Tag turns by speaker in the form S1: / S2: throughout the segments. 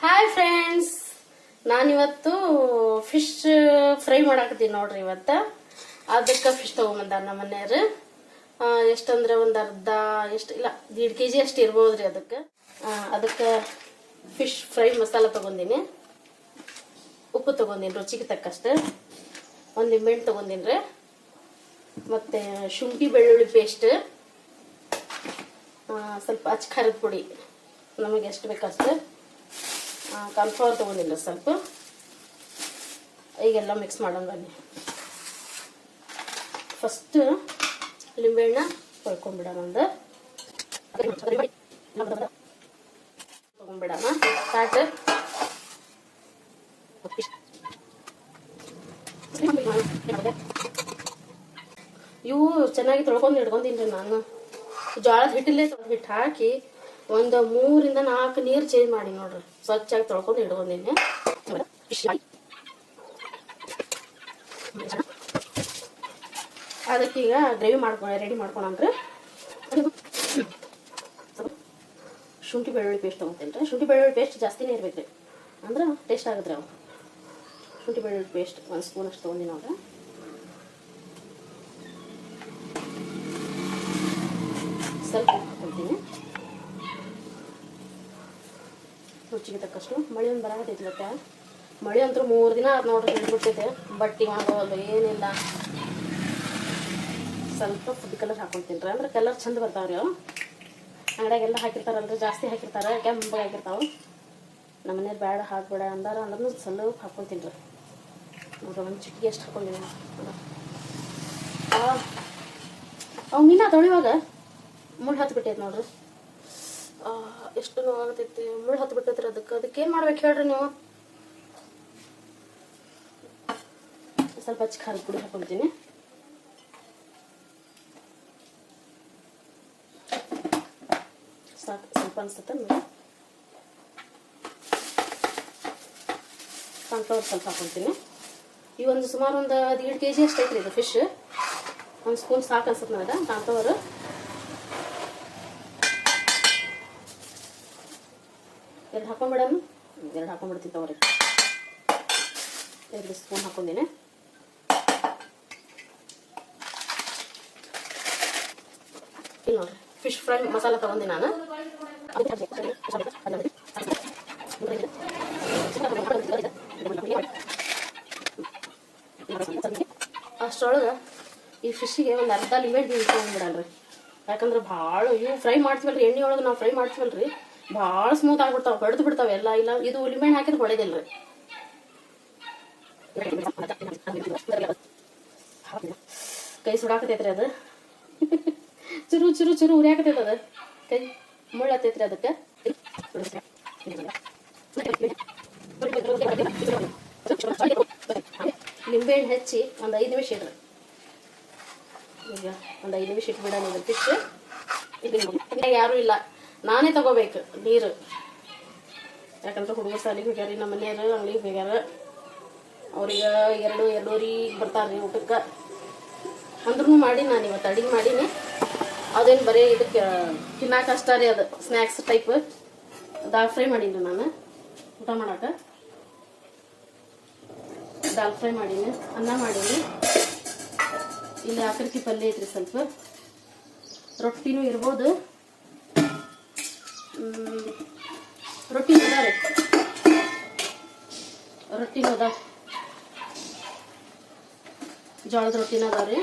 S1: Hi friends ನಾನಿವತ್ತು fish fry ಮಾಡಾಕತ್ತೀನಿ ನೋಡ್ರಿ ಇವತ್ತು. ಅದಕ್ಕೆ ಫಿಶ್ ತಗೊಂಬಂದಾರ ನಮ್ಮ ಮನೆಯವರು. ಎಷ್ಟಂದ್ರೆ ಒಂದು ಅರ್ಧ, ಎಷ್ಟು, ಇಲ್ಲ, ದೀಡ್ ಕೆ ಜಿ ಅಷ್ಟು ಇರ್ಬೋದ್ರಿ ಅದಕ್ಕೆ. ಅದಕ್ಕೆ ಫಿಶ್ ಫ್ರೈ ಮಸಾಲ ತೊಗೊಂಡಿನಿ ಉಪ್ಪು ತೊಗೊಂಡಿನಿ ರುಚಿಗೆ ತಕ್ಕಷ್ಟು. ಒಂದು ನಿಂಬೆಹಣ್ಣು ತೊಗೊಂಡಿನಿ ರೀ. ಮತ್ತು ಶುಂಠಿ ಬೆಳ್ಳುಳ್ಳಿ ಪೇಸ್ಟ್ ಸ್ವಲ್ಪ ಅಚ್ಚ ಖಾರದ ಪುಡಿ. ನಮಗೆ ಎಷ್ಟು ಬೇಕಷ್ಟು. ಕಾನ್ಫ್ಲವರ್ ತೊಗೊಂಡಿಲ್ಲ ಸ್ವಲ್ಪ. ಈಗೆಲ್ಲ ಮಿಕ್ಸ್ ಮಾಡೋಣ ಬನ್ನಿ. ಫಸ್ಟ್ ಲಿಂಬೆಹಣ್ಣ ಕೊಳ್ಕೊಂಡ್ಬಿಡೋಣ ಒಂದು. ತೊಗೊಂಡ್ಬಿಡೋಣ ಇವು ಚೆನ್ನಾಗಿ ತೊಳ್ಕೊಂಡು ಇಟ್ಕೊಂತೀನಿ ನಾನು. ಜೋಳದ ಹಿಟ್ಟಲ್ಲೇ ಹಿಟ್ಟು ಹಾಕಿ ಒಂದು ಮೂರಿಂದ ನಾಲ್ಕು ನೀರು ಚೇಂಜ್ ಮಾಡಿ ನೋಡ್ರಿ. ಸ್ವಚ್ಛಾಗಿ ತೊಳ್ಕೊಂಡು ಇಟ್ಕೊಂಡೀನಿ ಅದಕ್ಕೀಗ ಗ್ರೇವಿ ಮಾಡ್ಕೊ ರೆಡಿ ಮಾಡ್ಕೊಳಂದ್ರೆ ಶುಂಠಿ ಬೆಳ್ಳುಳ್ಳಿ ಪೇಸ್ಟ್ ತೊಗೊತೀನಿ ರೀ ಶುಂಠಿ ಬೆಳ್ಳುಳ್ಳಿ ಪೇಸ್ಟ್ ಜಾಸ್ತಿನೇ ಇರ್ಬೇಕು ರೀ ಅಂದ್ರೆ ಟೇಸ್ಟ್ ಆಗುತ್ತೆ ಅವು. ಶುಂಠಿ ಬೆಳ್ಳುಳ್ಳಿ ಪೇಸ್ಟ್ ಒಂದು ಸ್ಪೂನ್ ಅಷ್ಟು ತೊಗೊಂಡಿನಿ ಅವ್ರ ಸ್ವಲ್ಪ ಉಪ್ಪು ಹಾಕೊಳ್ತೀನಿ ರುಚಿಗೆ ತಕ್ಕಷ್ಟು ಮಳೆ ಒಂದು ಬರಾಕತ್ತೈತಿ ಮತ್ತೆ. ಮಳೆ ಅಂತೂ ಮೂರು ದಿನ ಆತು ನೋಡ್ರಿ ಹಿಡ್ಬಿಟ್ಟಿದೆ ಬಟ್ಟೆ ಒಣಗೋಲ್ಲ ಏನಿಲ್ಲ. ಸ್ವಲ್ಪ ಫುಡ್ ಕಲರ್ ಹಾಕೊಳ್ತೀನಿ ರೀ. ಅಂದ್ರೆ ಕಲರ್ ಚಂದ ಬರ್ತಾವ್ರಿ ಅವು. ಅಂಗಡಿಯಾಗೆಲ್ಲ ಹಾಕಿರ್ತಾರಲ್ರಿ, ಜಾಸ್ತಿ ಹಾಕಿರ್ತಾರೆ ಕೆಂಪಾಗಿ ಹಾಕಿರ್ತಾವೆ. ನಮ್ಮ ಮನೇಲಿ ಬೇಡ ಹಾಕ್ಬೇಡ ಅಂದಾರ ಅಂದ್ರೂ ಸ್ವಲ್ಪ ಹಾಕೊಳ್ತೀನಿ ರೀ. ನೋಡ್ರಿ ಒಂದು ಚಿಟ್ಟಿಗೆ ಎಷ್ಟು ಹಾಕೊಂಡಿನಿ ಅವು ಇನ್ನ ತೊಳಿವಾಗ? ಮುಳ್ಳು ಹತ್ತು ಬಿಟ್ಟೈತೆ ನೋಡ್ರಿ. ಎಷ್ಟು ನೋವಾಗತೈತಿ ಮುಳ್ಳು ಹತ್ತು ಬಿಟ್ಟೈತ್ರಿ ಅದಕ್ಕೆ. ಅದಕ್ಕೆ ಏನು ಮಾಡ್ಬೇಕು ಹೇಳ್ರಿ ನೀವು? ಸ್ವಲ್ಪ ಹಚ್ಚಿ ಖಾರದ ಪುಡಿ ಹಾಕೊಳ್ತೀನಿ ಸಾಕು, ಸ್ವಲ್ಪ ಅನ್ಸುತ್ತೆ ಸನ್ಫ್ಲವರ್ ಸ್ವಲ್ಪ ಹಾಕೊಳ್ತೀನಿ ಈ ಒಂದು ಸುಮಾರು ಒಂದು ಹದಿನೇಳು ಕೆ ಜಿ ಅಷ್ಟು ಐತ್ರಿ ಇದು ಫಿಶ್ ಒಂದು ಸ್ಪೂನ್ ಸಾಕು ಅನ್ಸುತ್ತೆ ನನಗೆ ಕಾನ್ಫ್ಲವರ್ ಎರಡು ಹಾಕೊಂಡ್ಬಿಡೋಣ ಎರಡು ಹಾಕೊಂಡ್ಬಿಡ್ತೀನಿ ತಗೋರಿ. ಎರಡು ಸ್ಪೂನ್ ಹಾಕೊಂಡಿನಿ. ಇಲ್ಲಿ ನೋಡ್ರಿ ಫಿಶ್ ಫ್ರೈ ಮಸಾಲ ತಗೊಂಡಿ ನಾನು. ಅಷ್ಟೊಳಗೆ ಈ ಫಿಶ್ಶಿಗೆ ಒಂದು ಅರ್ಧ ಲಿಮಿಟ್ ತೊಗೊಂಡ್ಬಿಡಲ್ರಿ ಯಾಕಂದ್ರೆ ಭಾಳ ಇವು ಫ್ರೈ ಮಾಡ್ತೀವಲ್ರಿ ಎಣ್ಣೆ ಒಳಗೆ ನಾವು ಫ್ರೈ ಮಾಡ್ತೀವಲ್ರಿ. ಭಾಳ ಸ್ಮೂತ್ ಆಗ್ಬಿಡ್ತಾವ ಹೊಡೆದು ಬಿಡ್ತಾವ ಎಲ್ಲ, ಇಲ್ಲ, ಇದು ಲಿಂಬೆಹಣ್ಣು ಹಾಕಿದ್ರೆ ಹೊಳೆದಿಲ್ರಿ. ಕೈ ಸುಡಾಕತೈತ್ರಿ ಅದು. ಚುರು ಚುರು ಚುರು ಉರಿಯಾಕತೈತೆ ಅದು. ಕೈ ಮುಳ್ಳತ್ತೈತ್ರಿ ಅದಕ್ಕೆ. ನಿಂಬೆಹಣ್ಣು ಹೆಚ್ಚಿ ಒಂದು ಐದು ನಿಮಿಷ ಇಡ್ರಿ ಈಗ ಒಂದು ಐದು ನಿಮಿಷ ಇಟ್ಬಿಡೋಣ ಇದು ಯಾರು ಯಾರೂ ಇಲ್ಲ. ನಾನೇ ತಗೋಬೇಕು, ನೀರು. ಯಾಕಂದ್ರೆ ಹುಡುಗರು ಸಾಲಿಗೆ ಹೋಗ್ಯಾರ, ನಮ್ಮ ಮನೆಯವರು ಅಂಗಡಿಗೆ ಹೋಗ್ಯಾರ. ಅವ್ರಿಗೆ ಎರಡು ಎರಡೂರಿ ಬರ್ತಾರೆ ರೀ ಊಟಕ್ಕೆ. ಅಂದ್ರೂ ಮಾಡಿ ನಾನು ಇವತ್ತು ಅಡಿಗೆ ಮಾಡೀನಿ. ಅದೇನು ಬರೀ ಇದಕ್ಕೆ, ತಿನ್ನಾಕ ಅಷ್ಟ ರೀ ಅದು ಸ್ನ್ಯಾಕ್ಸ್ ಟೈಪ್. ದಾಲ್ ಫ್ರೈ ಮಾಡೀನಿ ನಾನು, ಊಟ ಮಾಡಕ್ಕೆ ದಾಲ್ ಫ್ರೈ ಮಾಡೀನಿ, ಅನ್ನ ಮಾಡೀನಿ. ಇಲ್ಲಿ ಆಕೃತಿ ಪಲ್ಯ ಐತ್ರಿ ಸ್ವಲ್ಪ. ರೊಟ್ಟಿನೂ ಇರ್ಬೋದು. ರೊಟ್ಟಿ ಅದಾವೆ ರೊಟ್ಟಿನೂ ಅದಾವ ಜೋಳದ ರೊಟ್ಟಿನ ಅದಾವ್ರಿ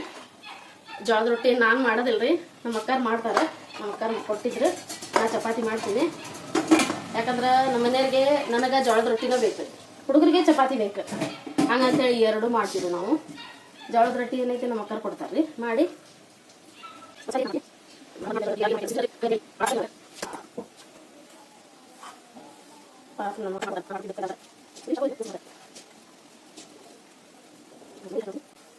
S1: ಜೋಳದ ರೊಟ್ಟಿ ನಾನು ಮಾಡೋದಿಲ್ರಿ ನಮ್ಮ ಅಕ್ಕಾರ ಮಾಡ್ತಾರೆ. ನಮ್ಮ ಅಕ್ಕಾರ ಕೊಟ್ಟಿದ್ರೆ. ನಾ ಚಪಾತಿ ಮಾಡ್ತೀನಿ. ಯಾಕಂದ್ರೆ ನಮ್ಮ ಮನೆಯವ್ರಿಗೆ ನನಗೆ ಜೋಳದ ರೊಟ್ಟಿನ ಬೇಕು ಹುಡುಗರಿಗೆ ಚಪಾತಿ ಬೇಕು. ಹಂಗಂತೇಳಿ ಎರಡು ಮಾಡ್ತೀವಿ ನಾವು. ಜೋಳದ ರೊಟ್ಟಿ ಏನೈತೆ ನಮ್ಮ ಅಕ್ಕಾರ ಕೊಡ್ತಾರೆ ರೀ. ಮಾಡಿ.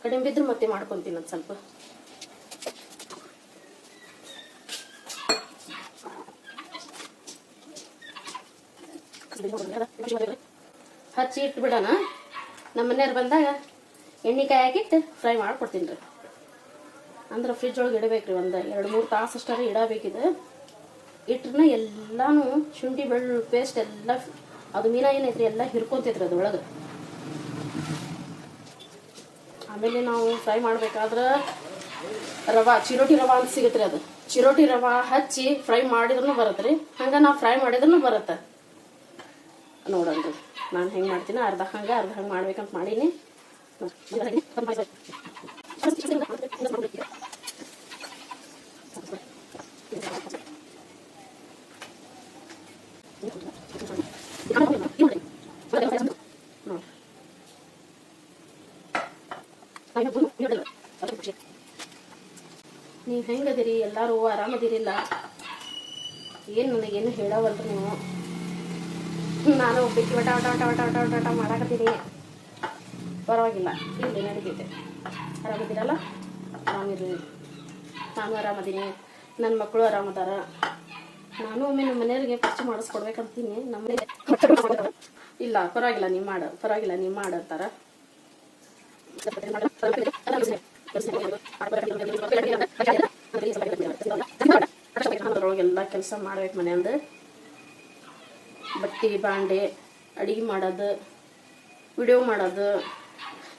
S1: ಕಡಿಮೆ ಬಿದ್ರೆ ಮತ್ತೆ ಮಾಡ್ಕೊಂತೀನಿ ಒಂದು ಸ್ವಲ್ಪ. ಹಚ್ಚಿ ಇಟ್ಬಿಡೋಣ ನಮ್ಮ ಮನೆಯವ್ರು ಬಂದಾಗ ಎಣ್ಣೆ ಕಾಯಿ ಹಾಕಿಟ್ಟು ಫ್ರೈ ಮಾಡ್ಕೊಡ್ತೀನಿ ರೀ. ಅಂದ್ರೆ ಫ್ರಿಜ್ ಒಳಗೆ ಇಡಬೇಕು ರೀ ಒಂದು ಎರಡು ಮೂರು ತಾಸು ಅಷ್ಟಾರ ಇಡಬೇಕಿದೆ. ಇಟ್ರನ್ನ ಎಲ್ಲಾನು ಶುಂಠಿ ಬೆಳ್ಳು ಪೇಸ್ಟ್ ಎಲ್ಲ ಅದು ಮೀನ ಏನೈತ್ರಿ, ಎಲ್ಲ ಹಿರ್ಕೊಂತೈತ್ರಿ ಅದ್ರೊಳಗೆ. ಆಮೇಲೆ ನಾವು ಫ್ರೈ ಮಾಡ್ಬೇಕಾದ್ರೆ ರವಾ, ಚಿರೋಟಿ ರವಾ ಅಂತ ಸಿಗುತ್ತೆ ಅದು. ಚಿರೋಟಿ ರವಾ ಹಚ್ಚಿ ಫ್ರೈ ಮಾಡಿದ್ರು ಬರುತ್ತೆ ಹಂಗ ಹಂಗೆ ನಾವು ಫ್ರೈ ಮಾಡಿದ್ರೂ ಬರುತ್ತೆ. ನೋಡನ್ರಿ ನಾನು ಹೆಂಗ್ ಮಾಡ್ತೀನಿ, ಅರ್ಧ ಹಂಗ ಅರ್ಧ ಹಂಗ ಮಾಡ್ಬೇಕಂತ ಮಾಡೀನಿ. ನೀವು ಹೆಂಗದಿರಿ? ಎಲ್ಲರೂ ಆರಾಮದಿರಿಲ್ಲ. ಏನು ನನಗೇನು ಹೇಳವಲ್ರಿ ನೀವು? ನಾನು ಒಬ್ಬಕ್ಕೆ ವಟ ವಟ ವಟ ವಟ ವಟ ವಟ ವಟ ಮಾಡಾಕತ್ತೀನಿ. ಪರವಾಗಿಲ್ಲ ಇಲ್ಲಿ ನಡೀತೈತೆ. ಆರಾಮದಿರಲ್ಲ? ಆರಾಮಿದ್ದೀನಿ. ನಾನು ಆರಾಮದೀನಿ. ನನ್ನ ಮಕ್ಕಳು ಆರಾಮದಾರ. ನಾನು ಒಮ್ಮೆ ನಮ್ಮ ಮನೆಯವ್ರಿಗೆ ಖರ್ಚು ಮಾಡಿಸ್ಕೊಡ್ಬೇಕಂತೀನಿ. ನಮ್ಮ ಇಲ್ಲ ಪರವಾಗಿಲ್ಲ ನೀವು ಮಾಡು ಪರವಾಗಿಲ್ಲ ನೀವು ಮಾಡಂತಾರ ಅದ್ರೊಳಗೆಲ್ಲ ಕೆಲಸ ಮಾಡ್ಬೇಕು ಮನೆಯಂದು ಬಟ್ಟೆ, ಬಾಂಡೆ, ಅಡುಗೆ ಮಾಡೋದು, ವಿಡಿಯೋ ಮಾಡೋದು.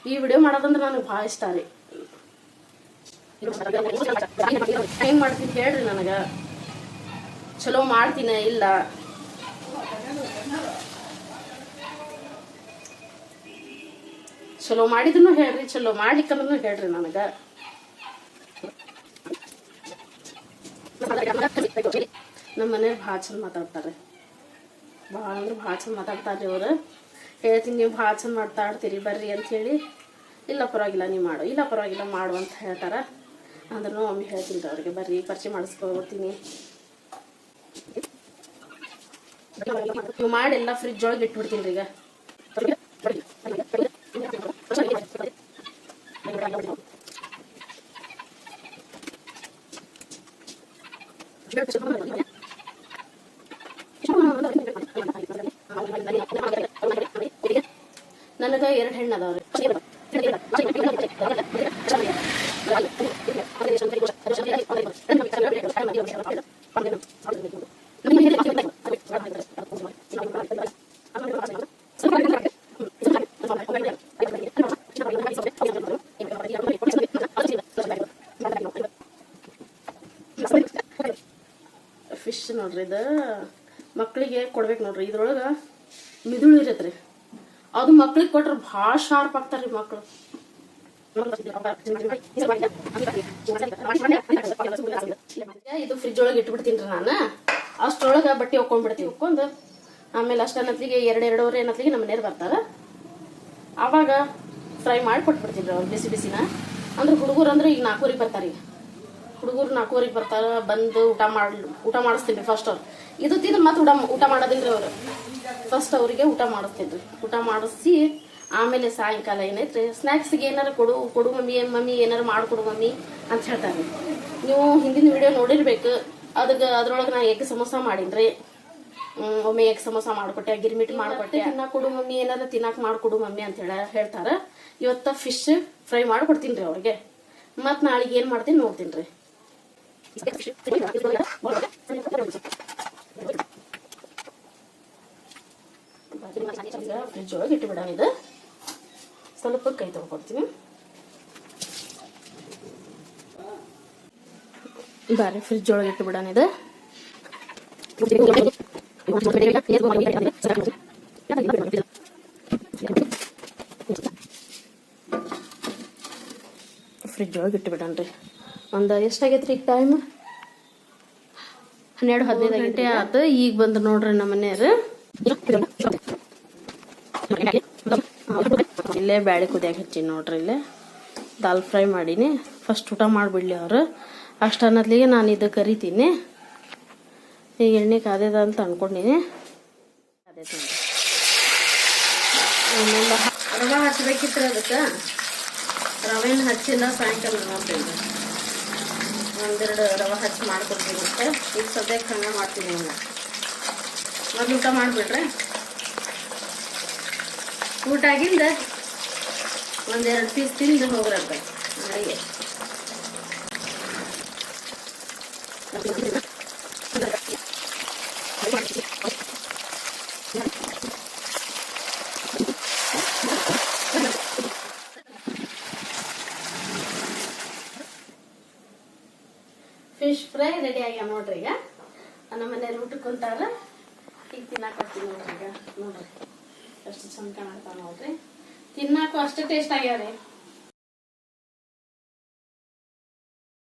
S1: ಈ ವಿಡಿಯೋ ಮಾಡೋದಂದ್ರೆ ನನಗೆ ಭಾಳ ಇಷ್ಟ ರೀ. ಹೆಂಗೆ ಮಾಡ್ತೀನಿ ಹೇಳ್ರಿ ನನಗೆ. ಚಲೋ ಮಾಡ್ತೀನಿ ಇಲ್ಲ? ಚಲೋ ಮಾಡಿದ್ರು ಹೇಳ್ರಿ, ಚಲೋ ಮಾಡ್ಲಿಕ್ಕಂದ್ರೂ ಹೇಳ್ರಿ ನನಗೆ. ನಮ್ಮ ಮನೇಲಿ ಭಾಳ ಚಂದ ಮಾತಾಡ್ತಾರೆ. ಭಾಳ ಅಂದ್ರೆ ಭಾಳ ಚಂದ ಮಾತಾಡ್ತಾರೆ ಅವರು. ಹೇಳ್ತೀನಿ, ನೀವು ಭಾಳ ಚಂದ ಮಾತಾಡ್ತೀರಿ, ಬರ್ರಿ ಅಂತ ಹೇಳಿ. ಇಲ್ಲ, ಪರವಾಗಿಲ್ಲ, ನೀವು ಮಾಡು. ಇಲ್ಲ, ಪರವಾಗಿಲ್ಲ, ಮಾಡು ಅಂತ ಹೇಳ್ತಾರೆ. ಅಂದ್ರೂ ಒಮ್ಮೆ ಹೇಳ್ತೀನಿ ರೀ ಅವ್ರಿಗೆ, ಬರ್ರಿ, ಪರಿಚಯ ಮಾಡಿಸ್ಕೊಳ್ತೀನಿ ಮಾಡಿ ಎಲ್ಲ ಫ್ರಿಜ್ ಒಳಗೆ ಇಟ್ಬಿಡ್ತೀನಿ ರೀ ಈಗ. ನನಗೆ ಎರಡು ಹೆಣ್ಣು ಅದಾವ್ರಿ ಫಿಶ್ ನೋಡ್ರಿ ಇದು ಮಕ್ಕಳಿಗೆ ಕೊಡ್ಬೇಕು ನೋಡ್ರಿ. ಇದ್ರೊಳಗ ಮಿದುಳು ಇರತ್ರಿ. ಅದು ಮಕ್ಳಿಗೆ ಕೊಟ್ರೆ ಭಾಳ ಶಾರ್ಪ್ ಆಗ್ತಾರ್ರಿ ಮಕ್ಕಳು ಇದು ಫ್ರಿಜ್ ಒಳಗೆ ಇಟ್ಬಿಡ್ತೀನಿ ರೀ ನಾನು. ಅಷ್ಟರೊಳಗೆ ಬಟ್ಟೆ ಒಕ್ಕೊಂಡ್ಬಿಡ್ತೀವಿ ಒಕ್ಕೊಂಡು ಆಮೇಲೆ ಅಷ್ಟನ್ನತ್ಲಿಗೆ ಎರಡು ಎರಡೂವರೆ ಅನ್ನತ್ಲಿಗೆ ನಮ್ಮ ಮನೆಯವ್ರು ಬರ್ತಾರೆ. ಆವಾಗ ಫ್ರೈ ಮಾಡಿ ಕೊಟ್ಬಿಡ್ತೀನಿ ಬಿಸಿ ಬಿಸಿನ. ಅಂದ್ರೆ ಹುಡುಗರು ಅಂದ್ರೆ ಈಗ ನಾಲ್ಕೂರಿಗೆ ಬರ್ತಾರೆ ಹುಡುಗರು ನಾಲ್ಕೂವರೆಗೆ ಬರ್ತಾರ, ಬಂದು ಊಟ ಮಾಡಿ, ಊಟ ಮಾಡಿಸ್ತೀನಿ ಫಸ್ಟ್ ಅವ್ರು. ಇದು ತಿಂದು ಮತ್ತೆ ಊಟ ಊಟ ರೀ ಅವರು. ಫಸ್ಟ್ ಅವರಿಗೆ ಊಟ ಮಾಡಿಸ್ತೀನಿ ಊಟ ಮಾಡಿಸಿ ಆಮೇಲೆ ಸಾಯಂಕಾಲ ಏನೈತ್ರಿ ಸ್ನ್ಯಾಕ್ಸ್ಗೆ ಏನಾರು ಕೊಡು ಕೊಡು ಮಮ್ಮಿ ಮಮ್ಮಿ ಏನಾರು ಮಾಡಿಕೊಡು ಮಮ್ಮಿ ಅಂತ ಹೇಳ್ತಾರೆ. ನೀವು ಹಿಂದಿನ ವಿಡಿಯೋ ನೋಡಿರ್ಬೇಕು. ಅದಕ್ಕೆ, ಅದ್ರೊಳಗೆ ನಾ ಎಗ್ ಸಮೋಸ ಮಾಡೀನಿ ಒಮ್ಮೆ ಎಗ್ ಸಮೋಸ ಮಾಡಿಕೊಟ್ಟೆ, ಗಿರ್ಮಿಟ್ ಮಾಡಿಕೊಟ್ಟೆ. ತಿನ್ನಕ್ಕೆ ಕೊಡು ಮಮ್ಮಿ, ಏನಾರು ತಿನ್ನಕ್ಕೆ ಮಾಡಿಕೊಡು ಮಮ್ಮಿ ಅಂತ ಹೇಳ, ಹೇಳ್ತಾರೆ. ಇವತ್ತ ಫಿಶ್ ಫ್ರೈ ಮಾಡ್ಕೊಡ್ತೀನಿ ರೀ ಅವ್ರಿಗೆ. ಮತ್ತು ನಾಳೆಗೆ ಏನು ಮಾಡ್ತೀನಿ ನೋಡ್ತೀನಿ ರೀ ಫ್ರಿಜ್ ಒಳಗೆ ಇಟ್ಟು ಬಿಡೋಣ ಇದು ಸ್ವಲ್ಪ ಕೈ ತೊಗೊಡ್ತೀನಿ ಬಾರಿ ಫ್ರಿಜ್ ಒಳಗೆ ಇಟ್ಟು ಬಿಡೋಣ ಇದು ಫ್ರಿಜ್ ಒಳಗೆ ಇಟ್ಟು ಬಿಡೋಣ ಒಂದು ಎಷ್ಟಾಗೈತ್ರಿ ಈಗ ಟೈಮ್ ಹನ್ನೆರಡು ಹದಿನೈದು ಗಂಟೆ ಆತು ಈಗ ಬಂದ್ರೆ ನೋಡ್ರಿ ನಮ್ಮ ಮನೆಯವ್ರು. ಇಲ್ಲೇ ಬ್ಯಾಳೆ ಕುದಿಯಾಕ ಹಚ್ಚೀನಿ ನೋಡ್ರಿ ಇಲ್ಲೇ. ದಾಲ್ ಫ್ರೈ ಮಾಡೀನಿ. ಫಸ್ಟ್ ಊಟ ಮಾಡಿಬಿಡ್ಲಿ ಅವರು. ಅಷ್ಟು ಅನ್ನೋದ್ಲಿಗೆ ನಾನು ಇದು ಕರಿತೀನಿ. ಈಗ ಎಣ್ಣೆ ಕಾದಿದ ಅಂತ ಅನ್ಕೊಂಡಿನಿ. ಅದೇ ರವೆ ಹಚ್ಬೇಕಿತ್ತು ಅದಕ್ಕೆ. ರವೆನ ಹಚ್ಚಿಲ್ಲ ಸಾಯಂಕಾಲ ನೋಡ್ರಿ ಒಂದೆರಡು ರವೆ ಹಚ್ಚಿ ಮಾಡ್ಕೊಡ್ತೀನಿ ಅಂತ ಈಗ ಸದ್ಯಕ್ಕೆ ಹಂಗೆ ಮಾಡ್ತೀನಿ ಇನ್ನು ಮೊದಲು ಊಟ ಮಾಡಿಬಿಟ್ರೆ? ಊಟ ಆಗಿಂದ ಒಂದೆರಡು ಪೀಸ್ ತಿಂದು ಹೋಗ್ರಂತೆ ಹಾಗೆ ಫಿಶ್ ಫ್ರೈ ರೆಡಿ ಆಗ್ಯಾವ ನೋಡ್ರಿ ಈಗ? ನಮ್ಮ ಮನೇಲಿ ಊಟಕ್ಕೆ ಕುಂತಾರ. ಈಗ ತಿನ್ನಾಕ ಬರ್ತೀನಿ ನೋಡ್ರಿ ಈಗ. ನೋಡ್ರಿ. ಅಷ್ಟು ಚಂದ ಕಾಣ್ತಾವ ನೋಡ್ರಿ. ತಿನ್ನಾಕು ಅಷ್ಟು ಟೇಸ್ಟ್ ಆಗ್ಯಾವ್ರಿ.